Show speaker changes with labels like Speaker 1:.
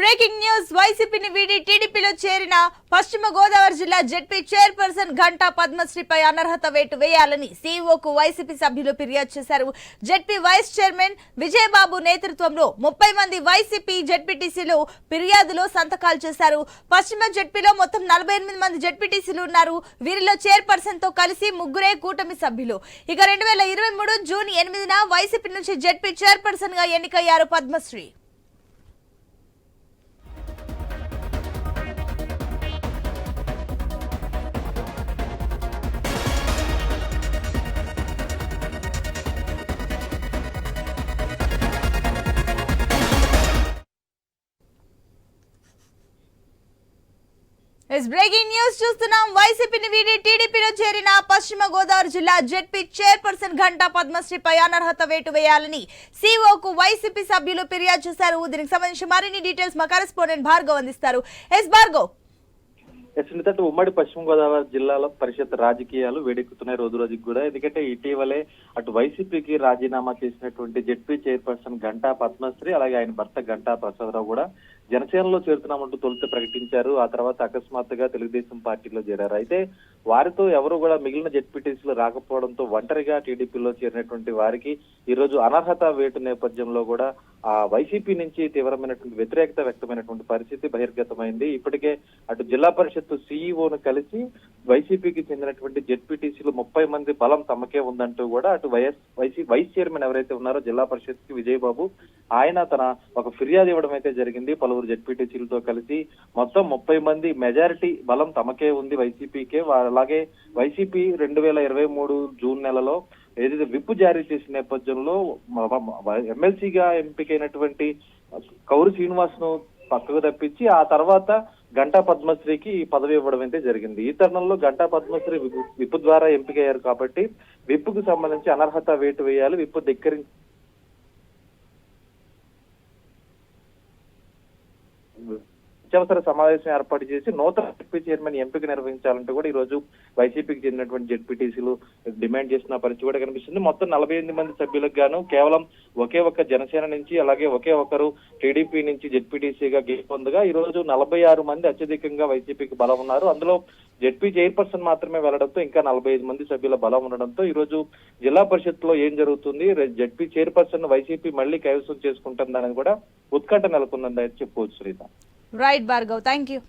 Speaker 1: Breaking news. వైసీపీని వీడి టీడీపీలో చేరిన పశ్చిమ గోదావరి జిల్లా జెడ్పీ చైర్పర్సన్ ఘంటా పద్మశ్రీపై అనర్హత వేటు వేయాలని సీఈఓకు వైసీపీ సభ్యులు ఫిర్యాదు చేశారు. జెడ్పీ వైస్ చైర్మన్ విజయబాబు నేతృత్వంలో ముప్పై మంది వైసీపీ జెడ్పీటీసీలు ఫిర్యాదులో సంతకాలు చేశారు. పశ్చిమ జెడ్పీలో మొత్తం నలభై ఎనిమిది మంది జెడ్పీటీసీలు ఉన్నారు. వీరిలో చైర్పర్సన్తో కలిసి ముగ్గురే కూటమి సభ్యులు. ఇక రెండు వేల ఇరవై మూడు జూన్ ఎనిమిదిన వైసీపీ నుంచి జెడ్పీ చైర్పర్సన్గా ఎన్నికయ్యారు పద్మశ్రీ. ఎస్ బ్రేకింగ్ న్యూస్ చూస్తున్నాం. వైసీపీని వీడి టీడీపీలో చేరిన పశ్చిమ గోదావరి జిల్లా జెడ్పీ చైర్పర్సన్ ఘంటా పద్మశ్రీపై అనర్హత వేటు వేయాలని సీఓకు వైసీపీ సభ్యులు ఫిర్యాదు చేశారు. దీనికి సంబంధించి మరిన్ని డీటెయిల్స్ మా కరెస్పాండెంట్ భార్గవ్ అందిస్తారు. ఎస్ భార్గవ్.
Speaker 2: ఎందుకంటే ఉమ్మడి పశ్చిమ గోదావరి జిల్లాలో పరిషత్ రాజకీయాలు వేడెక్కుతున్నాయి రోజు రోజుకి కూడా. ఎందుకంటే ఇటీవలే అటు వైసీపీకి రాజీనామా చేసినటువంటి జెడ్పీ చైర్పర్సన్ గంటా పద్మశ్రీ అలాగే ఆయన భర్త గంటా ప్రసాదరావు కూడా జనసేనలో చేరుతున్నామంటూ తొలుత ప్రకటించారు. ఆ తర్వాత అకస్మాత్తుగా తెలుగుదేశం పార్టీలో చేరారు. అయితే వారితో ఎవరు కూడా మిగిలిన జెడ్పీటీసీలు రాకపోవడంతో ఒంటరిగా టీడీపీలో చేరినటువంటి వారికి ఈ రోజు అనర్హత వేటు నేపథ్యంలో కూడా ఆ వైసీపీ నుంచి తీవ్రమైనటువంటి వ్యతిరేకత వ్యక్తమైనటువంటి పరిస్థితి బహిర్గతమైంది. ఇప్పటికే అటు జిల్లా పరిషత్ సీఈఓను కలిసి వైసీపీకి చెందినటువంటి జెడ్పీటీసీలు ముప్పై మంది బలం తమకే ఉందంటూ కూడా అటు వైఎస్ వైసీ వైస్ చైర్మన్ ఎవరైతే ఉన్నారో జిల్లా పరిషత్కి విజయబాబు ఆయన తన ఒక ఫిర్యాదు ఇవ్వడం అయితే జరిగింది. పలువురు జెడ్పీటీసీలతో కలిసి మొత్తం ముప్పై మంది మెజారిటీ బలం తమకే ఉంది వైసీపీకే. అలాగే వైసీపీ రెండు వేల ఇరవై మూడు జూన్ నెలలో ఏదైతే విప్ జారీ చేసిన నేపథ్యంలో ఎమ్మెల్సీగా ఎంపికైనటువంటి కౌరు శ్రీనివాస్ను పక్కకు తప్పించి ఆ తర్వాత గంటా పద్మశ్రీకి ఈ పదవి ఇవ్వడం అయితే జరిగింది. ఈ తరుణంలో గంటా పద్మశ్రీ విప్ ద్వారా ఎంపికయ్యారు కాబట్టి విప్పుకు కు సంబంధించి అనర్హత వేటు వేయాలి విప్పు ధిక్కరించి అత్యవసర సమావేశం ఏర్పాటు చేసి నూతన జడ్పీ చైర్మన్ ఎంపిక నిర్వహించాలంటూ కూడా ఈ రోజు వైసీపీకి చెందినటువంటి జడ్పీటీసీలు డిమాండ్ చేసిన పరిస్థితి కూడా కనిపిస్తుంది. మొత్తం నలభై ఎనిమిది మంది సభ్యులకు గాను కేవలం ఒకే ఒక్క జనసేన నుంచి అలాగే ఒకే ఒకరు టీడీపీ నుంచి జడ్పీటీసీగా గెలుపొందగా ఈ రోజు నలభై ఆరు మంది అత్యధికంగా వైసీపీకి బలం ఉన్నారు. అందులో జడ్పీ చైర్పర్సన్ మాత్రమే వెళ్ళడంతో ఇంకా నలభై ఐదు మంది సభ్యుల బలం ఉండడంతో ఈ రోజు జిల్లా పరిషత్లో ఏం జరుగుతుంది? రే- జడ్పీ చైర్పర్సన్ వైసీపీ మళ్ళీ కైవసం చేసుకుంటుందని కూడా ఉత్కంఠ నెలకొందని చెప్పుకోవచ్చు శ్రీత.
Speaker 1: right bargo thank you.